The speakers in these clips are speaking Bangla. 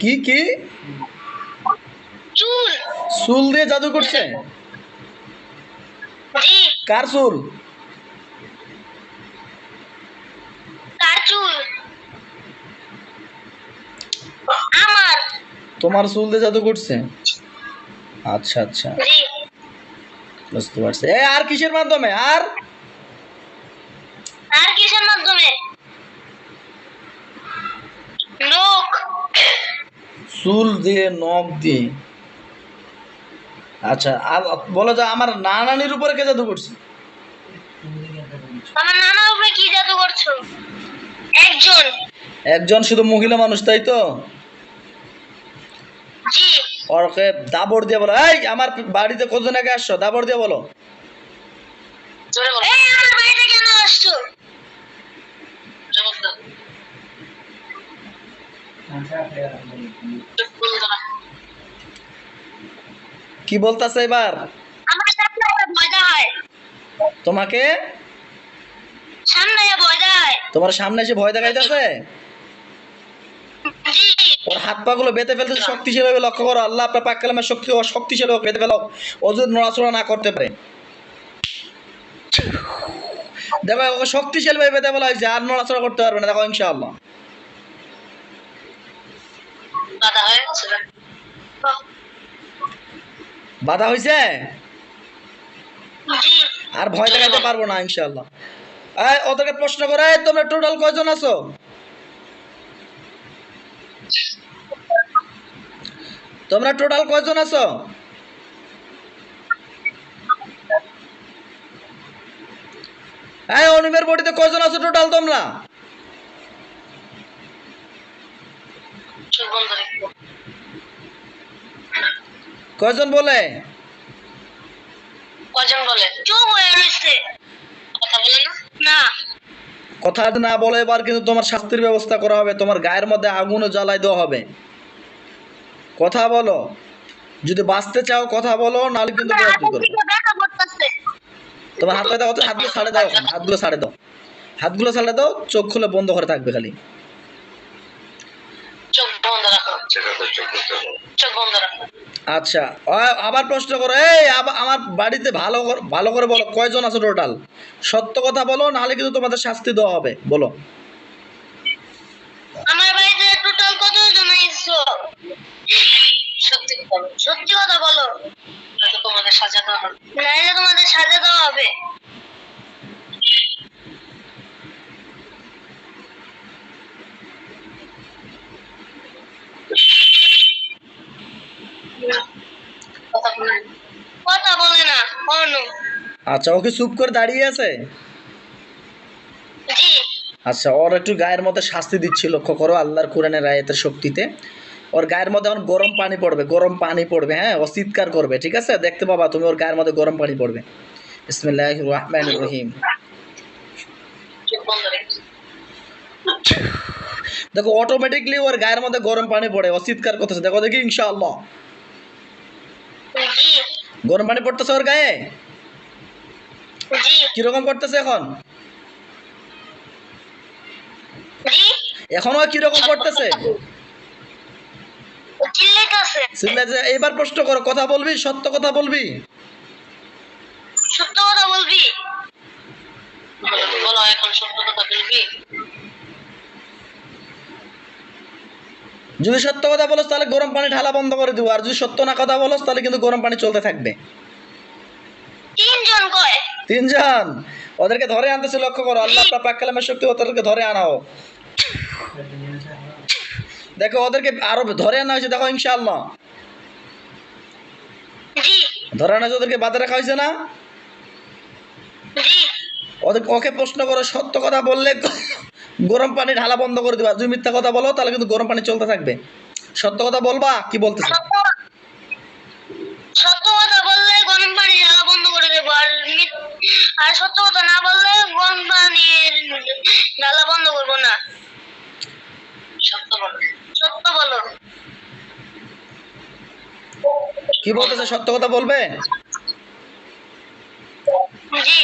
কি কি? চুল। চুল দিয়ে জাদু করছে? কার চুল? তোমার চুল দিয়ে জাদু করছে? আচ্ছা আচ্ছা। বুঝতে পারছি। এ আর কিসের মাধ্যমে? আর? আর কিসের মাধ্যমে? লোক। চুল দিয়ে নখ দিয়ে। আচ্ছা আর বলো যে আমার নানানির উপরে কে জাদু করছে? আমার নানার উপরে কি জাদু করছ? একজন। একজন শুধু মহিলা মানুষ তাই তো? জি। ওরকে দাবর দিয়ে বলো। এই আমার বাড়িতে কতদিন আগে আসছো? দাবর দিয়ে বলো। এই আমার বাড়িতে কেন আসছো কি বলতাছে এবার? তোমাকে? সামনে ভয় দেখায়। তোমার সামনে এসে ভয় দেখাইতেছে? ওর হাত পা গুলো বেঁধে ফেলতে শক্তিশালী ভাবে লক্ষ্য করো আল্লাহ আপনার পাক কালামের শক্তি ও শক্তিশালী হোক বেঁধে ফেলো। ও যদি নড়াচড়া না করতে পারে। দেখো শক্তিশালী ভাবে বেঁধে ফেলা হয়েছে আর নড়াচড়া করতে পারবে না দেখো ইনশাআল্লাহ। বাধা হয়েছে বাধা আর ভয় দেখাতে পারব না ইনশাআল্লাহ। এই ওদেরকে প্রশ্ন করে তোমরা টোটাল কয়জন আছো? তোমরা টোটাল কয়জন আছো? হ্যাঁ অনুমের বডিতে কয়জন আছো টোটাল তোমরা? কয়জন বলে? কজন বলে? চুপ হয়ে রয়েছে কথা বলে না? না। কথা না বলে এবার কিন্তু তোমার শাস্তির ব্যবস্থা করা হবে। তোমার গায়ের মধ্যে আগুনও জ্বালাই দেওয়া হবে। কথা বলো। যদি বাঁচতে চাও কথা বলো নাহলে কিন্তু তোমার হাত হাতগুলো ছাড়ে দাও হাতগুলো ছাড়ে দাও। হাতগুলো ছাড়ে দাও চোখ খুলে বন্ধ করে থাকবে খালি চোখ বন্ধ রাখো চোখ বন্ধ রাখো আচ্ছা আবার প্রশ্ন করো। এই আমার বাড়িতে ভালো ভালো করে বলো কয়জন আছে টোটাল সত্য কথা বলো নাহলে কিন্তু তোমাদের শাস্তি দেওয়া হবে। বলো। আমার বাড়িতে টোটাল কতজন এসছো? সত্যি কথা বলো সত্যি কথা বলো। তোমাদের সাজা দেওয়া হবে। নাইলে তোমাদের সাজা দেওয়া হবে। কথা বলে না। অনু আচ্ছা ওকে চুপ করে দাঁড়িয়ে আছে? আচ্ছা ওর একটু গায়ের মধ্যে শাস্তি দিচ্ছি লক্ষ্য করো আল্লাহর কোরআনের আয়াতের শক্তিতে। ওর গায়ের মধ্যে এখন গরম পানি পড়বে গরম পানি পড়বে হ্যাঁ ও চিৎকার করবে ঠিক আছে? দেখতে পাবা তুমি ওর গায়ের মধ্যে গরম পানি পড়বে। বিসমিল্লাহ রহমান রহিম। দেখো অটোমেটিকলি ওর গায়ের মধ্যে গরম পানি পড়ে ও চিৎকার করতেছে। দেখো দেখি ইনশাআল্লাহ। গরম পানি পড়তেছে ওর গায়ে? কীরকম করতেছে এখন? এখনও কীরকম করতেছে? এবার প্রশ্ন করো কথা বলবি সত্য কথা বলবি? সত্য কথা বলবি? বলো এখন সত্য কথা বলবি? যদি সত্য কথা বলস তাহলে গরম পানি ঢালা বন্ধ করে দিব। আর যদি সত্য না কথা বলস তাহলে কিন্তু গরম পানি চলতে থাকবে। তিনজন কয়? তিনজন? ওদেরকে ধরে আনতেছে লক্ষ্য করো। আল্লাহ আপনার পাক কালামের শক্তি ওদেরকে ধরে আনাও। দেখো ওদেরকে আরও ধরে আনা হয়েছে দেখো ইনশাআল্লাহ। ধরে আনা হয়েছে ওদেরকে বাদে রাখা হয়েছে না? ওকে প্রশ্ন করো সত্য কথা বললে গরম পানি ঢালা বন্ধ করে দিবা। যদি মিথ্যা কথা বলো তাহলে কিন্তু গরম পানি চলতে থাকবে। সত্য কথা বলবা কি বলতেছে? সত্য কথা বললে গরম পানি জ্বালা বন্ধ করে দেবো আর আর সত্য কথা না বললে গরম পানির জ্বালা বন্ধ করব না। সত্য বলো সত্য বলো। কি বলতেছে? সত্য কথা বলবে? জি।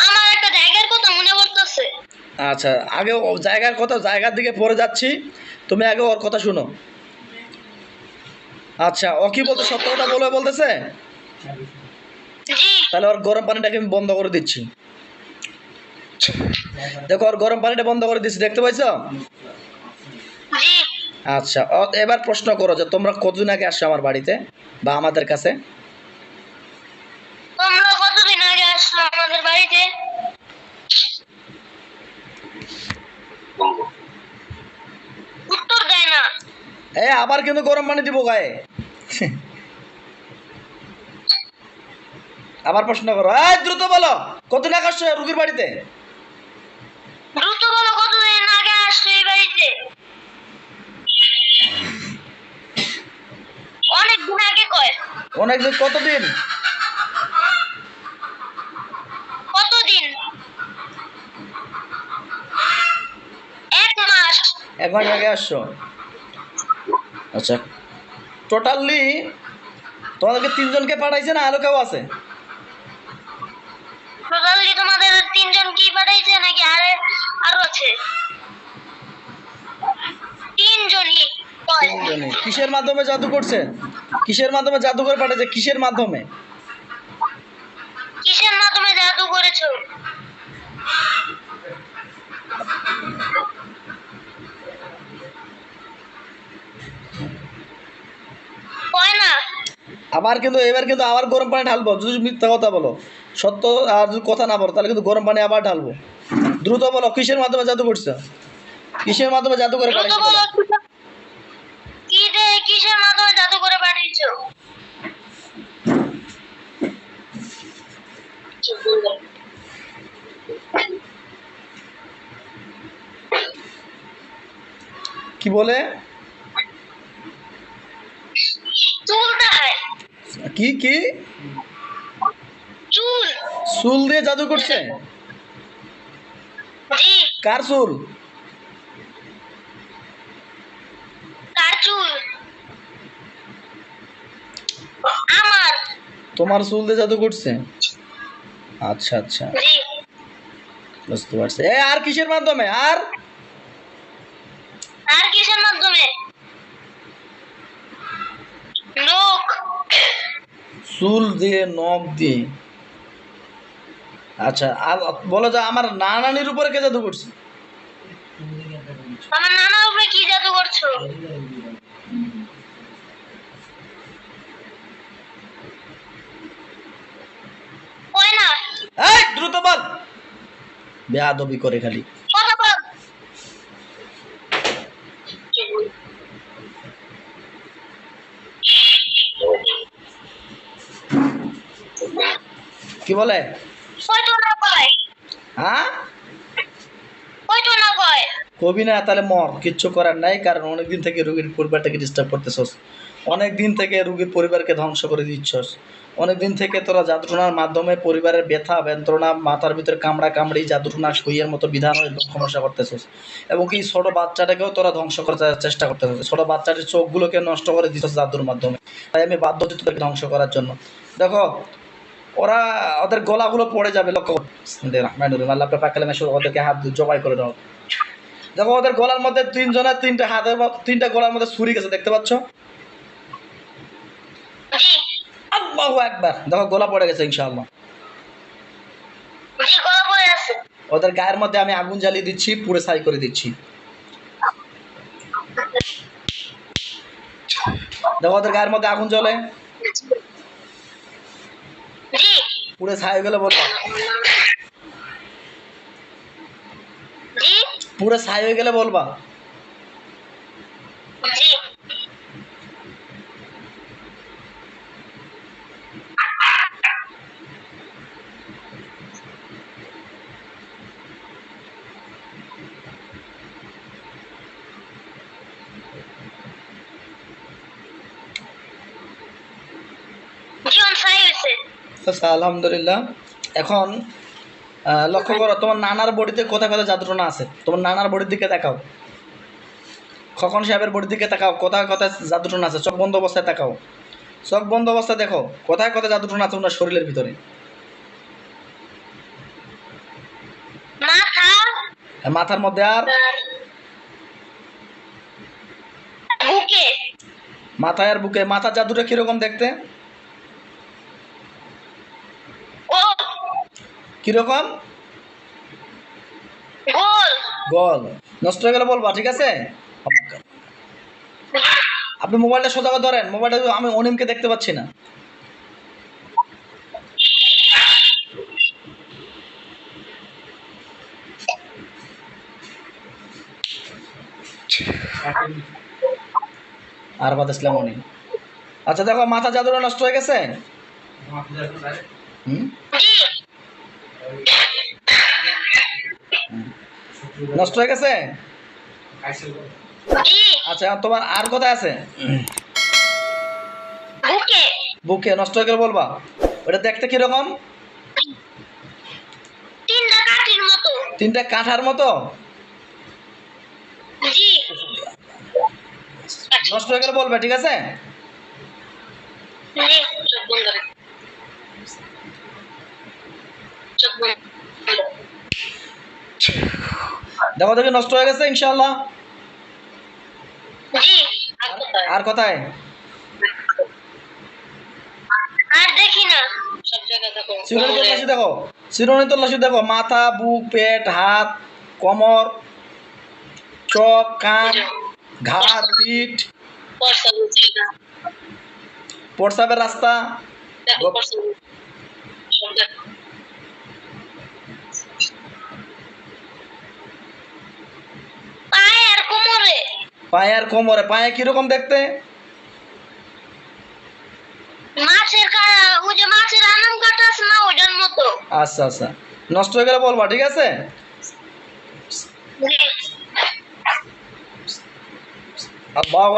আমার একটা জায়গার কথা মনে পড়তেছে। আচ্ছা আগে জায়গার কথা, জায়গার দিকে পরে যাচ্ছি। তুমি আগে ওর কথা শুনো। আচ্ছা ও কি বলতে, সত্য কথা বলে বলতেছে? তাহলে ওর গরম পানিটাকে আমি বন্ধ করে দিচ্ছি। দেখো, ওর গরম পানিটা বন্ধ করে দিচ্ছি, দেখতে পাইছো? আচ্ছা এবার প্রশ্ন করো যে তোমরা কতদিন আগে আসছো আমার বাড়িতে বা আমাদের কাছে? তোমরা কতদিন আগে আসলো আমাদের বাড়িতে? উত্তর দেয় না। এ আবার কিন্তু গরম পানি দিব গায়ে। আবার প্রশ্ন করো। এই দ্রুত বলো কতদিন আগে আসছো রুগীর বাড়িতে? দ্রুত বলো কতদিন আগে আসছো এই বাড়িতে? অনেক দিন আগে কয়। অনেক দিন কতদিন কতদিন? মাস আগে আসছো আচ্ছা টোটালি তোমাদেরকে তিনজনকে পাঠাইছে না আরও কেউ আছে? টোটালি তোমাদের তিনজন কি পাঠাইছে নাকি আরে আরও আছে? তিনজনই তিনজনই। কিসের মাধ্যমে জাদু করছে? কিসের মাধ্যমে জাদু করে পাঠাইছে? কিসের মাধ্যমে? কিসের মাধ্যমে জাদু করেছ কয় না আবার কিন্তু এবার কিন্তু আবার গরম পানি ঢালবো। যদি মিথ্যা কথা বলো সত্য আর যদি কথা না বলো তাহলে কিন্তু গরম পানি আবার ঢালবো। দ্রুত বলো কিসের মাধ্যমে জাদু করছে? কিসের মাধ্যমে জাদু করে কিসের মাধ্যমে জাদু করে পাঠিয়েছো কি বলে? চুল দেখায় কি কি? চুল। চুল দিয়ে জাদু করছে? কার চুল? তোমার চুল দিয়ে জাদু করছে? আচ্ছা আচ্ছা। বুঝতে পারছি। এ আর কিসের মাধ্যমে? আর কিসের মাধ্যমে লোক চুল দিয়ে নখ দিয়ে। আচ্ছা আর বলো যে আমার নানানির উপরে কে জাদু করছে? আমার নানার উপরে কি জাদু করছ? এই দ্রুত বল। বেয়াদবি করে খালি। কথা বল। কি বলে? হ্যাঁ? কবি না তাহলে মর কিচ্ছু করার নাই কারণ অনেক দিন থেকে রুগীর পরিবারটাকে ডিস্টার্ব করতেছস। অনেক দিন থেকে রুগীর পরিবারকে ধ্বংস করে দিচ্ছস। অনেক দিন থেকে তোরা জাদুটনার মাধ্যমে পরিবারের ব্যথা যন্ত্রণা মাথার ভিতরে কামড়া কামড়ি জাদুটনা সইয়ের মতো বিধান হয়ে সমস্যা করতেছস। এবং কি ছোট বাচ্চাটাকেও তোরা ধ্বংস করার চেষ্টা করতেছস। ছোট বাচ্চাটির চোখগুলোকে নষ্ট করে দিচ্ছস জাদুর মাধ্যমে। তাই আমি বাধ্য হচ্ছি তোদেরকে ধ্বংস করার জন্য। দেখো ওরা ওদের গলাগুলো পড়ে যাবে, লক্ষ্য কর। রহিম। আল্লাহ ওদেরকে হাত জবাই করে দাও। দেখো, ওদের গলার মধ্যে তিনজনের তিনটা হাতের তিনটা গলার মধ্যে ছুরি গেছে, দেখতে পাচ্ছ? আল্লাহু একবার দেখো, গলা পড়ে গেছে, ইনশাআল্লাহ। ওদের গায়ের মধ্যে আমি আগুন জ্বালিয়ে দিচ্ছি পুরো ছাই করে দিচ্ছি। দেখো, ওদের গায়ের মধ্যে আগুন জ্বলে। পুরো ছাই হয়ে গেলে বলবা পুরো ছাই হয়ে গেলে বলবা জি জীবন সাই হয়েছে আচ্ছা আলহামদুলিল্লাহ। এখন লক্ষ্য করো তোমার নানার বডিতে কোথায় কোথায় জাদুটনা আছে? তোমার নানার বডির দিকে তাকাও। খকন সাহেবের বডির দিকে তাকাও কোথায় কোথায় জাদুটনা আছে? চোখ বন্ধ অবস্থায় তাকাও। চোখ বন্ধ অবস্থায় দেখো কোথায় কোথায় জাদুটনা আছে ওনার শরীরের ভিতরে? মাথার মধ্যে আর? আর মাথায় আর বুকে। মাথা জাদুটা কীরকম দেখতে গোল কীরকম? গোল। নষ্ট হয়ে গেলে বলবা ঠিক আছে? আপনি মোবাইলটা সোজা করে ধরেন মোবাইলটা আমি অনিমকে দেখতে পাচ্ছি না। আর বাদ ইসলাম অনিম। আচ্ছা দেখো মাথা জাদুটা নষ্ট হয়ে গেছে? হুম জি নষ্ট হয়ে গেছে? জি আচ্ছা তোমার আর কোথায় আছে? বুকে? বুকে নষ্ট হয়ে গেলে বলবা। ওটা দেখতে কীরকম? তিনটা কাঠির মতো। তিনটা কাঁঠার মতো? নষ্ট হয়ে গেলে বলবে ঠিক আছে? চোখ বন্ধ দেখো দেখি নষ্ট হয়ে গেছে ইনশাল্লাহ জি আর কোথায়? চিরুনি দেখো চিরুনি তল্লাশি দেখো। মাথা বুক পেট হাত কোমর চোখ কান ঘাড় পিঠ। প্রস্রাবের রাস্তা দেখো পয়সা সব দেখো পায়ে আর কোমরে? পায়ে আর কোমরে পায়ে কীরকম দেখতে? মাছের ওই যে মাছের আনাম কাটা আছে না ওইটার মতো। আচ্ছা আচ্ছা। নষ্ট হয়ে গেলে বলবা ঠিক আছে? আল্লাহু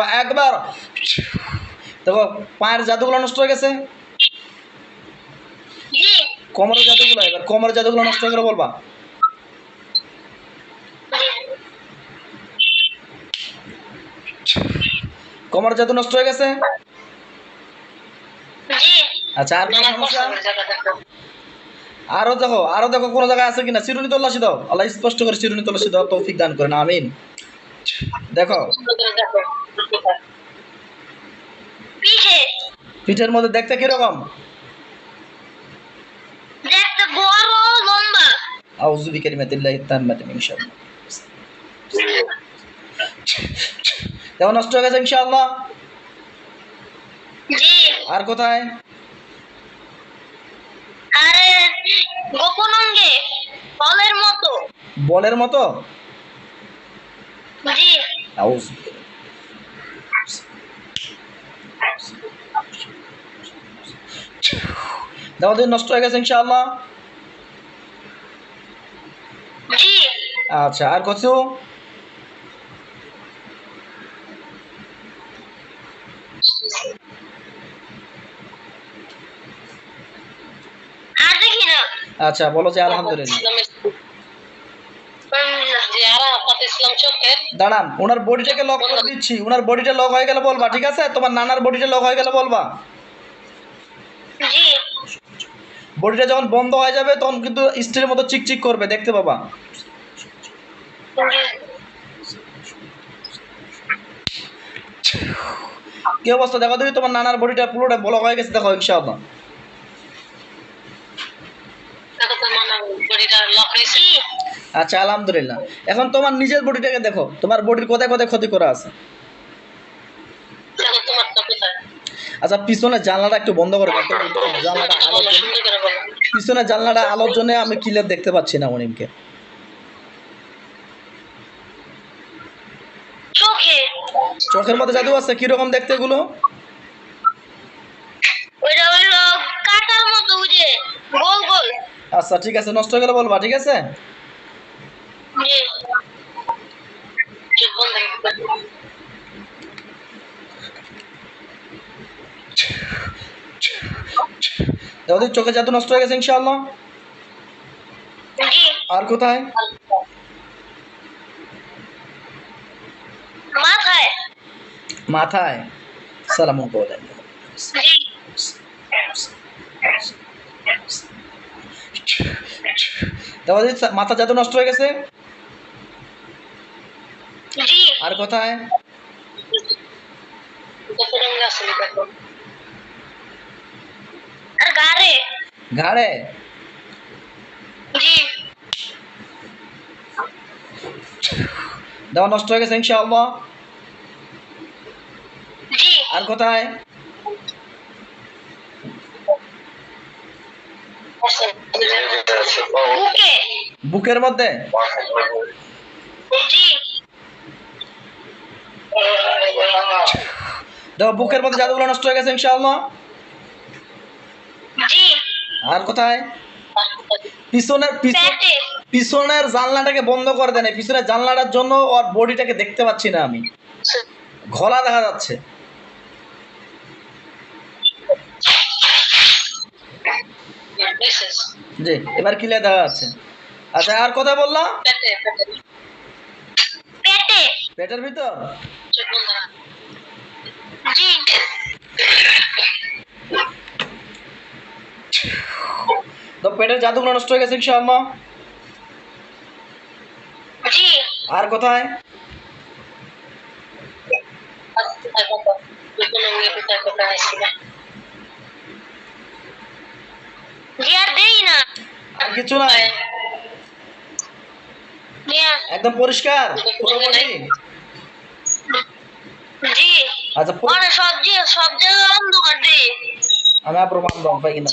দেখো পায়ের জাদুগুলো নষ্ট হয়ে গেছে? কোমরের জাদুগুলো এবার কোমরের জাদুগুলো নষ্ট হয়ে গেলে বলবা। কোমর জাদু নষ্ট হয়ে গেছে? আচ্ছা আর কোনো সমস্যা? আরও দেখো আরও দেখো কোনো জায়গায় আছে কিনা? চিরুনি তল্লাশি দাও। আল্লাহ স্পষ্ট করে চিরুনি তল্লাশি দাও তৌফিক দান করেন আমিন। দেখো। পিঠের মধ্যে দেখতে কীরকম? দেখতে বড় লম্বা। আউযু বিকালিমাতিল্লাহি তাম্মাতি মিন শাররি। দেখো নষ্ট হয়ে গেছে ইনশাআল্লাহ? জি। আর কোথায়? আরে গোপন অঙ্গে ফলের মতো। বলের মতো? জি। আউযু দেখো দেখি নষ্ট হয়ে গেছে ইনশাআল্লাহ। জি। আচ্ছা আর কিছু আর দেখি না আচ্ছা বলো যে আলহামদুলিল্লাহ। দাঁড়ান ওনার বডিটাকে লক করে দিচ্ছি। ওনার বডিটা লক হয়ে গেলে বলবা ঠিক আছে? তোমার নানার বডিটা লক হয়ে গেলে বলবা। বডিটা যখন বন্ধ হয়ে যাবে তখন কিন্তু স্টিলের মতো চিকচিক করবে দেখতে পাবা। কি অবস্থা? দেখো দেখি তোমার নানার বডিটা পুরোটা ব্লক হয়ে গেছে দেখো ইনশাআল্লাহ জি আচ্ছা আলহামদুলিল্লাহ। এখন তোমার নিজের বডিটাকে দেখো। তোমার বডির কোথায় কোথায় ক্ষতি করা আছে? আচ্ছা পিছনে জানলাটা একটু বন্ধ করে। জানলাটা আলোর পিছনে জানলাটা আলোর জন্য আমি ক্লিয়ার দেখতে পাচ্ছি না অনিমকে। চোখের মধ্যে জাদু আছে? কীরকম দেখতে গোল আচ্ছা ঠিক আছে নষ্ট হয়ে গেলে বলবা ঠিক আছে? জি চোখ জাদু নষ্ট হয়ে গেছে ইনশাআল্লাহ। আর কোথায়? মাথায়। মাথায়। সালাম করেন জি। মাথা জাদু নষ্ট হয়ে গেছে? আর কোথায়? আর ঘাড়ে দেওয়া নষ্ট হয়ে গেছে ইনশাআল্লাহ। আর কোথায়? বুকের মধ্যে? জি। দেখো বুকের মধ্যে জাদুগুলো নষ্ট হয়ে গেছে ইনশাআল্লাহ। জি। আর কোথায়? পিছনের পিছন পিছনের জানলাটাকে বন্ধ করে দেন। পিছনের জানলাটার জন্য ওর বডিটাকে দেখতে পাচ্ছি না আমি। গলা দেখা যাচ্ছে। জি এবার ক্লিয়ার দেখা যাচ্ছে। আচ্ছা আর কথা বললাম পেটে পেটে পেটের ভিতর জি তো পেটের জাদুগুলো নষ্ট হয়ে গেছে ইনশাআল্লাহ আর কোথায় না একদম পরিষ্কার পুরোপুরি জি আচ্ছা মানে সবজি সব জায়গায় অন্ধকার দে আমি আর প্রমাণ দাও পাই কিনা।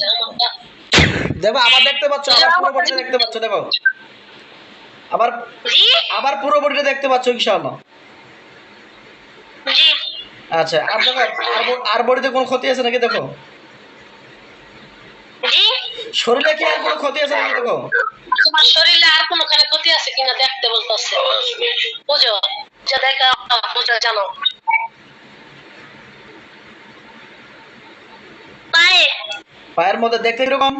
দেখো আবার দেখতে পাচ্ছ আবার পুরো বডিটা দেখতে পাচ্ছ দেখো। আবার আবার পুরো বডিটা দেখতে পাচ্ছ ইনশাআল্লাহ। আচ্ছা আর দেখো আর বডিতে কোনো ক্ষতি আছে নাকি দেখো? শরীরে কি আর কোনো ক্ষতি আছে নাকি দেখো? তোমার শরীরে আর কোনোখানে ক্ষতি আছে কিনা দেখতে বলতেছে। বুঝো? যা দেখা বুঝো জানো। পায়ে। পায়ের মধ্যে দেখতে কীরকম?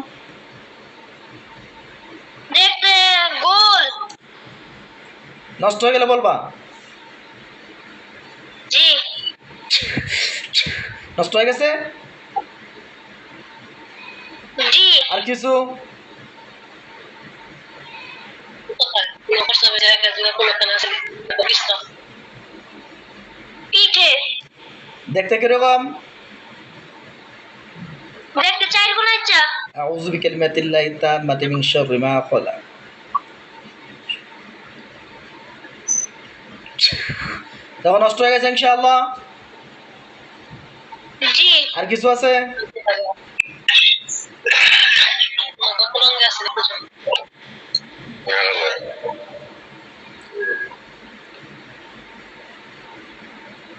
দেখতে গোল। নষ্ট হয়ে গেলে বলবা। জি। নষ্ট হয়ে গেছে? জি। আর কিছু? দেখতে কীরকম? দেখতে চাই কোন ইচ্ছা আউযু বিকালিমাতিল্লাহি তাম্মাতি মিন শাররি মা খালাক দেখো নষ্ট হয়ে গেছে ইনশাআল্লাহ জি আর কিছু আছে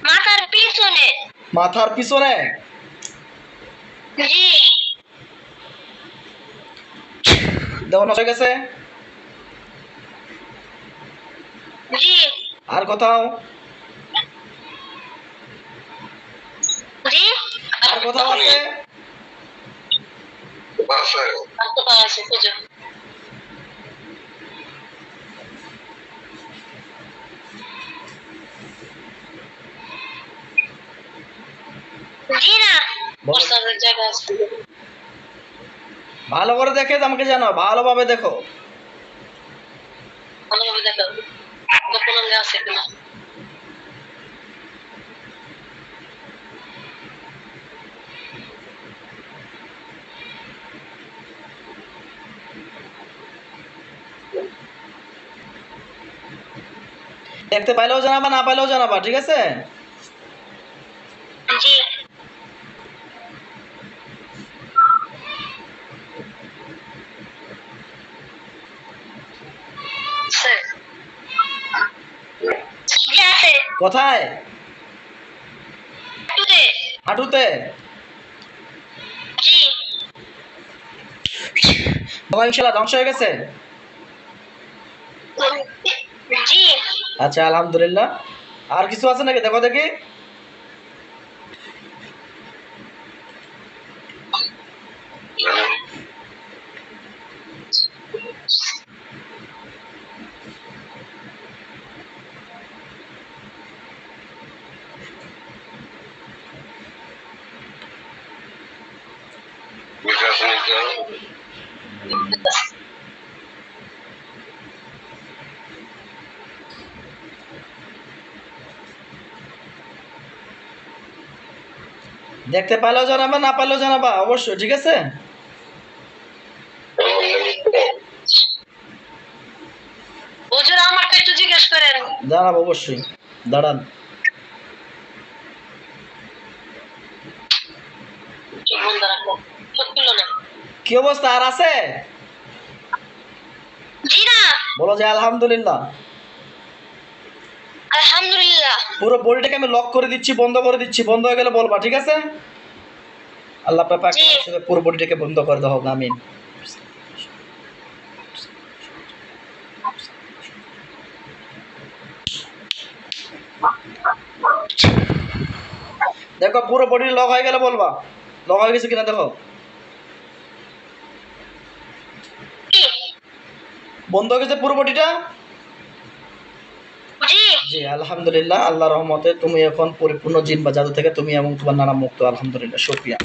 মাথার পিছনে মাথার পিছনে জি দেখো নষ্ট হয়ে গেছে আর কোথাও? আর কোথাও আছে। জায়গা আছে। ভালো করে দেখে আমাকে জানো ভালোভাবে দেখো। ভালোভাবে দেখো গোপনাঙ্গ আছে কিনা? দেখতে পাইলেও জানাবা না পাইলেও জানাবা ঠিক আছে জি স্যার জি আছে কোথায়? হাঁটুতে। জি। ধ্বংস হয়ে গেছে? আচ্ছা আলহামদুলিল্লাহ। আর কিছু আছে নাকি? দেখো দেখি। দেখতে পাইলেও জানাবা না পাইলেও জানাবা অবশ্যই ঠিক আছে? হুজুর আমাকে একটু জিজ্ঞেস করেন। জানাব অবশ্যই দাঁড়ান। কি অবস্থা আর আছে? বলো যে আলহামদুলিল্লাহ। পুরো বডিটাকে আমি লক করে দিচ্ছি বন্ধ করে দিচ্ছি বন্ধ হয়ে গেলে বলবা ঠিক আছে? আল্লাহ আপনার পাক। পুরো বডিটাকে বন্ধ করে দেওয়া হোক আমিন। দেখো পুরো বডি লক হয়ে গেলে বলবা। লক হয়ে গেছে কিনা দেখো। বন্ধ হয়ে গেছে পুরো বডিটা? জি, আলহামদুলিল্লাহ আল্লাহ রহমতে তুমি এখন পরিপূর্ণ জিন বা জাদু থেকে তুমি এবং তোমার নানা মুক্ত, আলহামদুলিল্লাহ, শুক্রিয়া।